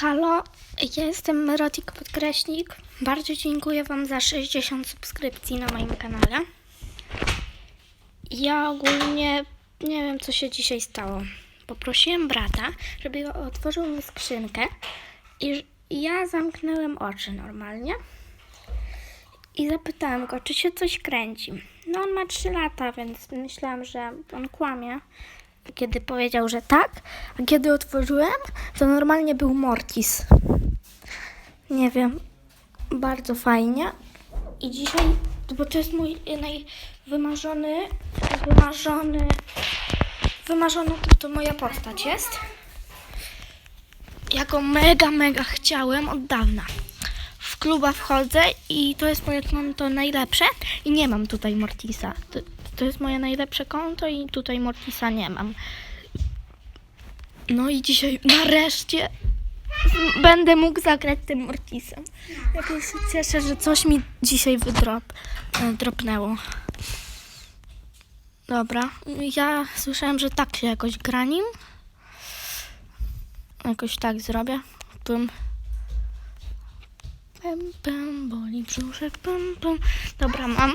Halo, jestem Merotik Podkreśnik. Bardzo dziękuję Wam za 60 subskrypcji na moim kanale. Ja ogólnie nie wiem, co się dzisiaj stało. Poprosiłem brata, żeby otworzył mi skrzynkę i ja zamknąłem oczy normalnie. I zapytałem go, czy się coś kręci. No on ma 3 lata, więc myślałam, że on kłamie. Kiedy powiedział, że tak, a kiedy otworzyłem, to normalnie był Mortis. Nie wiem, bardzo fajnie. I dzisiaj, bo to jest mój najwymarzony, wymarzony, wymarzony, to, to moja postać jest. Ja go mega, mega chciałem od dawna. W kluba wchodzę i to jest moje konto najlepsze i nie mam tutaj Mortisa. To, jest moje najlepsze konto i tutaj Mortisa nie mam. No i dzisiaj nareszcie będę mógł zagrać tym Mortisem. Jakoś się cieszę, że coś mi dzisiaj wydrop, e. Dobra, ja słyszałem, że tak się jakoś gra nim. Jakoś tak zrobię. Pem, pem, boli brzuszek, pem, pem. Dobra, mam.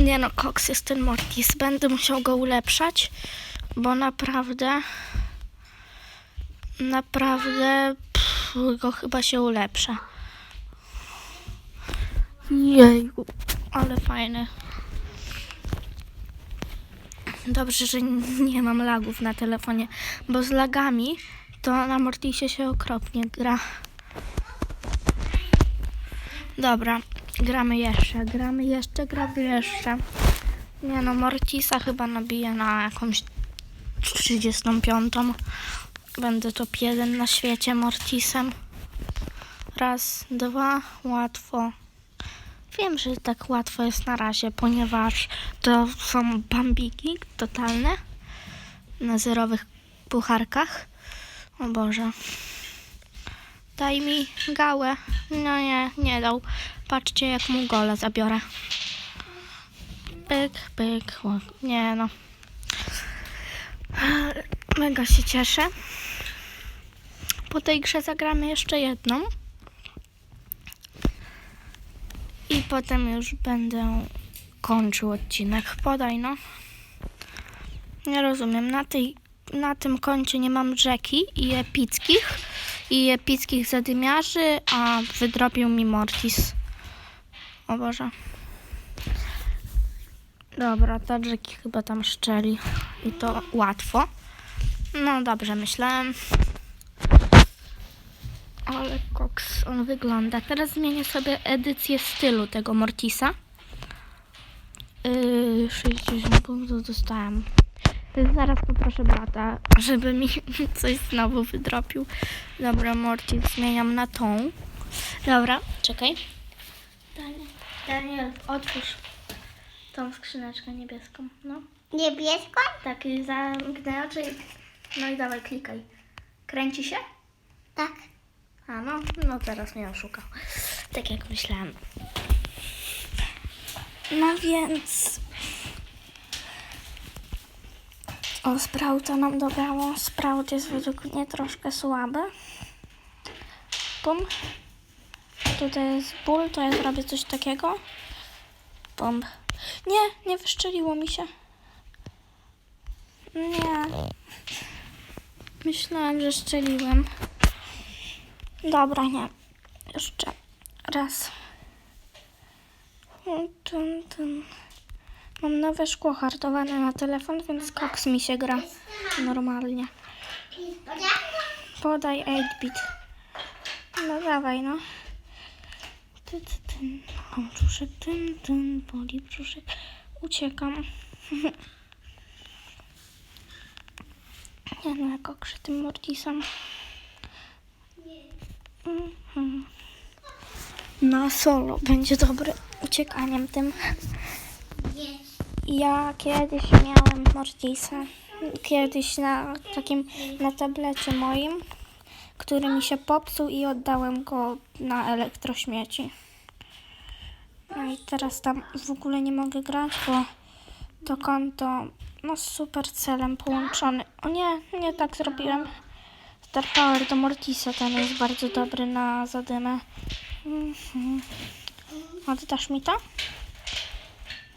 Nie no, Cox jest ten Mortis. Będę musiał go ulepszać, bo naprawdę, naprawdę pff, go chyba się ulepsza. Jejku, ale fajny. Dobrze, że nie mam lagów na telefonie, bo z lagami to na Mortisie się okropnie gra. Dobra, gramy jeszcze, gramy jeszcze, gramy jeszcze. Nie no, Mortisa chyba nabiję na jakąś 35. Będę top 1 na świecie Mortisem. Raz, dwa, łatwo. Wiem, że tak łatwo jest na razie, ponieważ to są bambiki totalne na zerowych pucharkach. O Boże. Daj mi gałę. No nie, nie dał. Patrzcie, jak mu gola zabiorę. Pyk, pyk. ło- Nie no. Mega się cieszę. Po tej grze zagramy jeszcze jedną. I potem już będę kończył odcinek. Podaj no. Nie rozumiem. Na, tej, na tym koncie nie mam rzeki i epickich. I epickich zadymiarzy, a wydrobił mi Mortis. O Boże. Dobra, ta rzeki chyba tam szczeli. I to łatwo. No dobrze, myślałem. Ale koks on wygląda. Teraz zmienię sobie edycję stylu tego Mortisa. Yy, 60 punktów dostałem. Zaraz poproszę brata, żeby mi coś znowu wydropił. Dobra, Mortis zmieniam na tą. Dobra, czekaj. Daniel, Daniel otwórz tą skrzyneczkę niebieską. No. Niebieską? Tak, i zamknę oczy. i- No i dawaj, klikaj. Kręci się? Tak. A no, no teraz mnie oszukał. Tak jak myślałem. No więc... O, Sprouta nam dobrało. Sprout jest według mnie troszkę słaby. Pum. Tutaj jest ból, to ja zrobię coś takiego. Pum. Nie, nie wyszczeliło mi się. Nie. Myślałem, że szczeliłem. Dobra, nie. Jeszcze raz. Tun, tun. Mam nowe szkło hartowane na telefon, więc koks mi się gra normalnie. Podaj 8-bit. No dawaj, no. Ty, ty, ty. O, brzuszek, ten, ten, boli brzuszek. Uciekam. Nie no, jak okrzy tym Mortisem. Mhm. Na solo będzie dobre uciekaniem tym. Ja kiedyś miałem Mortisa. Kiedyś na takim, na tablecie moim, który mi się popsuł i oddałem go na elektrośmieci. No i teraz tam w ogóle nie mogę grać, bo to konto no z supercelem połączone. O nie, nie tak zrobiłem. Star Power do Mortisa, ten jest bardzo dobry na zadymę. Mhm. Oddasz mi to?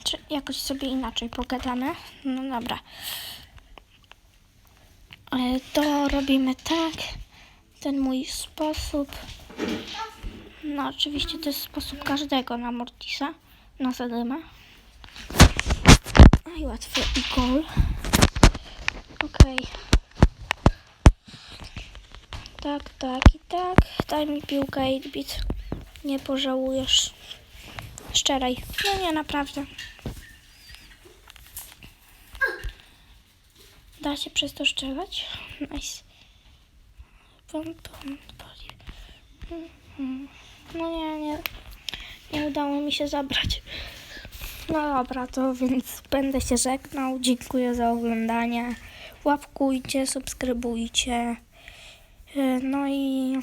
Czy jakoś sobie inaczej pogadamy? No dobra. E, To robimy tak. Ten mój sposób. No oczywiście to jest sposób każdego na Mortisa. Na zadymę. No i łatwy i gol. Okej. Tak, tak i tak. Daj mi piłkę 8-bit. Nie pożałujesz. Szczeraj. No nie, naprawdę. Da się przez to szczelać? Nice. Mhm. No nie, nie. Nie udało mi się zabrać. No dobra, to więc będę się żegnał. Dziękuję za oglądanie. Łapkujcie, subskrybujcie. Yy, No i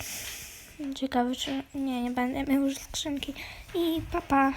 Ciekawe, czy... Nie, nie będę miał już skrzynki. I papa. Pa.